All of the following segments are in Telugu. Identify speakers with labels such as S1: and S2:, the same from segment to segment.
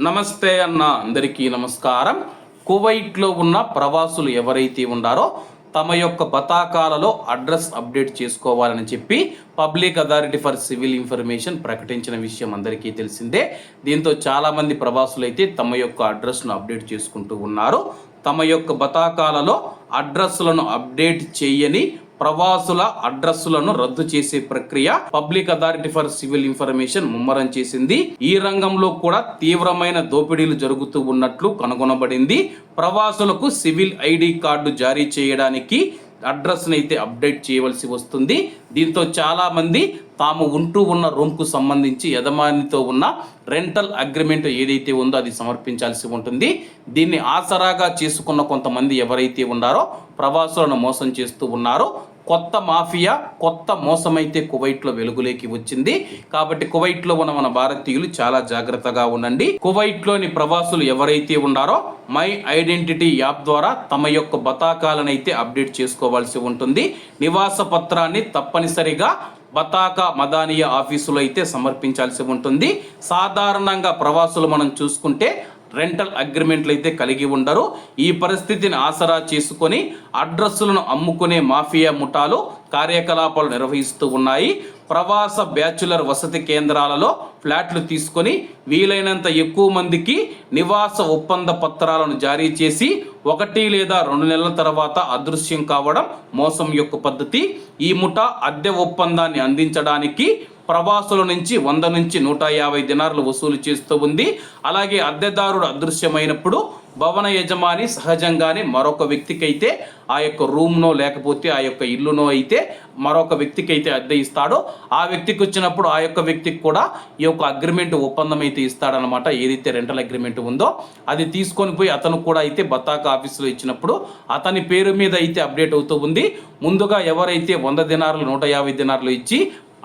S1: నమస్తే అన్న అందరికీ నమస్కారం. కువైట్లో ఉన్న ప్రవాసులు ఎవరైతే ఉన్నారో తమ యొక్క బతాకాలలో అడ్రస్ అప్డేట్ చేసుకోవాలని చెప్పి public authority for civil information ప్రకటించిన విషయం అందరికీ తెలిసిందే. దీంతో చాలామంది ప్రవాసులు అయితే తమ యొక్క అడ్రస్ను అప్డేట్ చేసుకుంటూ ఉన్నారు. తమ యొక్క బతాకాలలో అడ్రస్లను అప్డేట్ చేయని ప్రవాసుల అడ్రస్సులను రద్దు చేసే ప్రక్రియ public authority for civil information ముమ్మరం చేసింది. ఈ రంగంలో కూడా తీవ్రమైన దోపిడీలు జరుగుతూ ఉన్నట్లు కనుగొనబడింది. ప్రవాసులకు సివిల్ ఐడి కార్డు జారీ చేయడానికి అడ్రస్ని అయితే అప్డేట్ చేయవలసి వస్తుంది. దీంతో చాలామంది తాము ఉంటూ ఉన్న రూమ్కు సంబంధించి యజమానితో ఉన్న రెంటల్ అగ్రిమెంట్ ఏదైతే ఉందో అది సమర్పించాల్సి ఉంటుంది. దీన్ని ఆసరాగా చేసుకున్న కొంతమంది ఎవరైతే ఉన్నారో ప్రవాసులను మోసం చేస్తూ ఉన్నారో కొత్త మాఫియా కొత్త మోసమైతే కువైట్లో వెలుగులోకి వచ్చింది. కాబట్టి కువైట్లో ఉన్న మన భారతీయులు చాలా జాగ్రత్తగా ఉండండి. కువైట్లోని ప్రవాసులు ఎవరైతే ఉన్నారో మై ఐడెంటిటీ యాప్ ద్వారా తమ యొక్క బతాకాలను అయితే అప్డేట్ చేసుకోవాల్సి ఉంటుంది. నివాస పత్రాన్ని తప్పనిసరిగా బతాకా మదానియా ఆఫీసులో అయితే సమర్పించాల్సి ఉంటుంది. సాధారణంగా ప్రవాసులు మనం చూసుకుంటే రెంటల్ అగ్రిమెంట్లు అయితే కలిగి ఉండరు. ఈ పరిస్థితిని ఆసరా చేసుకొని అడ్రస్సులను అమ్ముకునే మాఫియా ముఠాలు కార్యకలాపాలు నిర్వహిస్తూ ఉన్నాయి. ప్రవాస బ్యాచులర్ వసతి కేంద్రాలలో ఫ్లాట్లు తీసుకొని వీలైనంత ఎక్కువ మందికి నివాస ఒప్పంద పత్రాలను జారీ చేసి ఒకటి లేదా రెండు నెలల తర్వాత అదృశ్యం కావడం మోసం యొక్క పద్ధతి. ఈ ముఠా అద్దె ఒప్పందాన్ని అందించడానికి ప్రవాసుల నుంచి వంద నుంచి నూట యాభై దినార్లు వసూలు చేస్తూ ఉంది. అలాగే అద్దెదారుడు అదృశ్యమైనప్పుడు భవన యజమాని సహజంగానే మరొక వ్యక్తికి అయితే ఆ యొక్క రూమ్నో లేకపోతే ఆ యొక్క ఇల్లునో అయితే మరొక వ్యక్తికి అయితే అద్దె ఇస్తాడో ఆ వ్యక్తికి వచ్చినప్పుడు ఆ యొక్క వ్యక్తికి కూడా ఈ యొక్క అగ్రిమెంట్ ఒప్పందం అయితే ఇస్తాడనమాట ఏదైతే రెంటల్ అగ్రిమెంట్ ఉందో అది తీసుకొని పోయి అతను కూడా అయితే బతాక ఆఫీసులో ఇచ్చినప్పుడు అతని పేరు మీద అయితే అప్డేట్ అవుతూ ఉంది. ముందుగా ఎవరైతే వంద దినారులు నూట యాభై దినారులు ఇచ్చి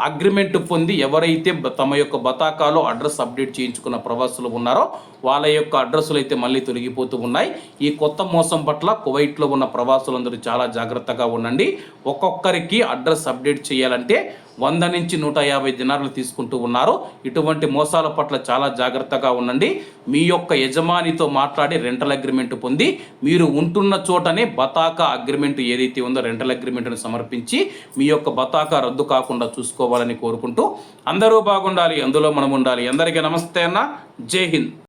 S1: అగ్రిమెంట్ పొంది ఎవరైతే తమ యొక్క బతాకాలో అడ్రస్ అప్డేట్ చేయించుకున్న ప్రవాసులు ఉన్నారో వాళ్ళ యొక్క అడ్రస్సులు అయితే మళ్ళీ తొలగిపోతూ ఉన్నాయి. ఈ కొత్త మోసం పట్ల కువైట్లో ఉన్న ప్రవాసులందరూ చాలా జాగ్రత్తగా ఉండండి. ఒక్కొక్కరికి అడ్రస్ అప్డేట్ చేయాలంటే వంద నుంచి నూట యాభై దినారులు తీసుకుంటూ ఉన్నారు. ఇటువంటి మోసాల పట్ల చాలా జాగ్రత్తగా ఉండండి. మీ యొక్క యజమానితో మాట్లాడి రెంటల్ అగ్రిమెంట్ పొంది మీరు ఉంటున్న చోటనే బతాకా అగ్రిమెంట్ ఏదైతే ఉందో రెంటల్ అగ్రిమెంట్ను సమర్పించి మీ యొక్క బతాకా రద్దు కాకుండా చూసుకోవాలని కోరుకుంటూ అందరూ బాగుండాలి అందులో మనం ఉండాలి. అందరికీ నమస్తే అన్న. జై హింద్.